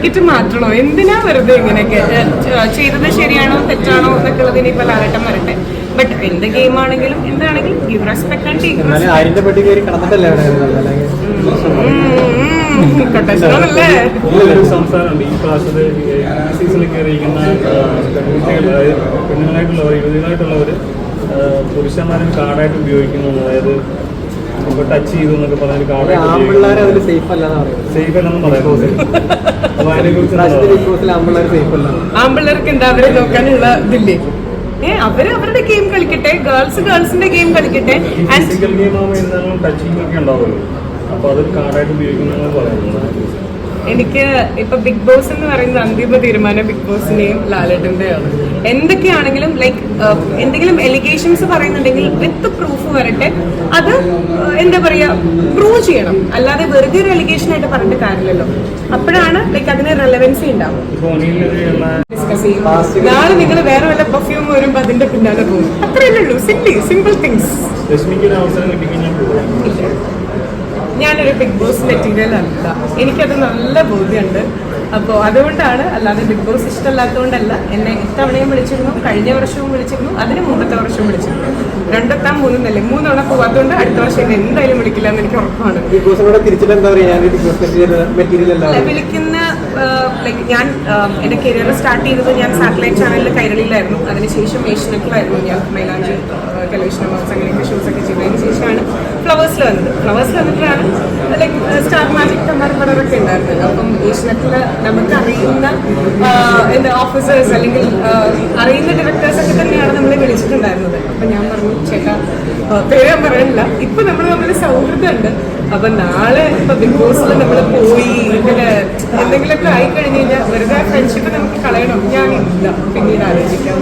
Certificate മാറ്റണോ എന്തിനാ വെറുതെ ഇങ്ങനെയൊക്കെ ചെയ്തത് ശരിയാണോ തെറ്റാണോ എന്നൊക്കെ ഉള്ളത് ഇനിയിപ്പോ ലാലട്ടം വരട്ടെ ബട്ട് എന്ത് ഗെയിം ആണെങ്കിലും എന്താണെങ്കിലും ഗിവ് റെസ്പെക്ട് ആൻഡ് ടേക്ക് സംസാരമുണ്ട്. ഈ പ്രാവശ്യത്തെ സീസണിൽ കയറിയിരിക്കുന്ന പെണ്ണുങ്ങളായിട്ടുള്ളവർ യുവതികളായിട്ടുള്ളവർ പുരുഷന്മാരും കാർഡായിട്ട് ഉപയോഗിക്കുന്നു അതായത് ടച്ച് ചെയ്തു എന്നൊക്കെ പറഞ്ഞാൽ അതിൽ സേഫ് അല്ലാന്ന് പറയുന്നത്. സേഫ് അല്ലെന്ന് പറയുന്നത് അവരെ നോക്കാനുള്ള ഇതില്ലേ? ഏ അവർ അവരുടെ ഗെയിം കളിക്കട്ടെ ഗേൾസ് ഗേൾസിന്റെ ഗെയിം കളിക്കട്ടെ. ഫിസിക്കൽ ഗെയിം ആകുമ്പോൾ ടച്ചിങ് ഒക്കെ ഉണ്ടാവുമല്ലോ. അപ്പൊ അതൊരു കാർഡായിട്ട് ഉപയോഗിക്കുന്നതാണ് പറയുന്നത്. എനിക്ക് ഇപ്പൊ ബിഗ് ബോസ് എന്ന് പറയുന്നത് അന്തിമ തീരുമാനം ബിഗ് ബോസിന്റെയും ലാലേട്ടന്റെയാണ്. എന്തൊക്കെയാണെങ്കിലും ലൈക്ക് എന്തെങ്കിലും എലിഗേഷൻസ് പറയുന്നുണ്ടെങ്കിൽ വിത്ത് പ്രൂഫ് വരട്ടെ. അത് എന്താ പറയാ പ്രൂവ് ചെയ്യണം. അല്ലാതെ വെറുതെ ഒരു എലിഗേഷൻ ആയിട്ട് പറഞ്ഞിട്ട് കാര്യമില്ലല്ലോ. അപ്പോഴാണ് ലൈക്ക് അതിന് റെലവൻസി ഉണ്ടാവും നാളെ നിങ്ങൾ വേറെ വല്ല പെർഫ്യൂം വരുമ്പോ അതിന്റെ പിന്നാലെ പോകും. അത്രയല്ലേ ഉള്ളൂ. സിമ്പിൾ സിമ്പിൾ തിങ്സ് ഞാനൊരു ബിഗ് ബോസ് മെറ്റീരിയൽ അല്ല. എനിക്കത് നല്ല ബോധ്യമുണ്ട്. അപ്പോൾ അതുകൊണ്ടാണ് അല്ലാതെ ബിഗ് ബോസ് ഇഷ്ടമല്ലാത്തതുകൊണ്ടല്ല എന്നെ ഇത്തവണയും വിളിച്ചിരുന്നു കഴിഞ്ഞ വർഷവും വിളിച്ചിരുന്നു അതിന് മുമ്പത്തെ വർഷവും വിളിച്ചിരുന്നു. രണ്ടെത്താം മൂന്നല്ലേ? മൂന്നവണ പോകാത്തതുകൊണ്ട് അടുത്ത വർഷം എന്നെ എന്തായാലും വിളിക്കില്ല എന്ന് എനിക്ക് ഉറപ്പാണ്. വിളിക്കുന്ന ലൈക്ക് ഞാൻ എന്റെ കരിയർ സ്റ്റാർട്ട് ചെയ്തത് ഞാൻ സാറ്റലൈറ്റ് ചാനലിൽ കൈരളിയിലായിരുന്നു. അതിനുശേഷം ഏഷ്യനെറ്റിലായിരുന്നു ഞാൻ. മൈലാഞ്ചി ടെലിവിഷൻ അവാർഡ്സ് അങ്ങനെയൊക്കെ ഷോസ് ഒക്കെ ചെയ്തതിന് ശേഷമാണ് ഫ്ലവേഴ്സിൽ വന്നത്. ഫ്ലവേഴ്സിൽ വന്നിട്ടാണ് ലൈക്ക് സ്റ്റാർ മാജിക് കമാർ പടറൊക്കെ ഉണ്ടായിരുന്നത് നമുക്ക് അറിയുന്ന എന്താ ഓഫീസേഴ്സ് അല്ലെങ്കിൽ അറിയുന്ന ഡയറക്ടേഴ്സ് ഒക്കെ തന്നെയാണ് നമ്മൾ വിളിച്ചിട്ടുണ്ടായിരുന്നത്. അപ്പൊ ഞാൻ പറഞ്ഞു ചേട്ടാ പേര് ഞാൻ പറയുന്നില്ല ഇപ്പൊ നമ്മൾ തമ്മിൽ സൗഹൃദമുണ്ട്. അപ്പൊ നാളെ ഇപ്പൊ ബിഗ് ബോസിൽ നമ്മൾ പോയി ഇങ്ങനെ എന്തെങ്കിലുമൊക്കെ ആയി കഴിഞ്ഞ് കഴിഞ്ഞാൽ വെറുതെ ഫ്രണ്ട്ഷിപ്പ് നമുക്ക് കളയണം. ഞാൻ ഇല്ല പിന്നീട് ആലോചിക്കാം.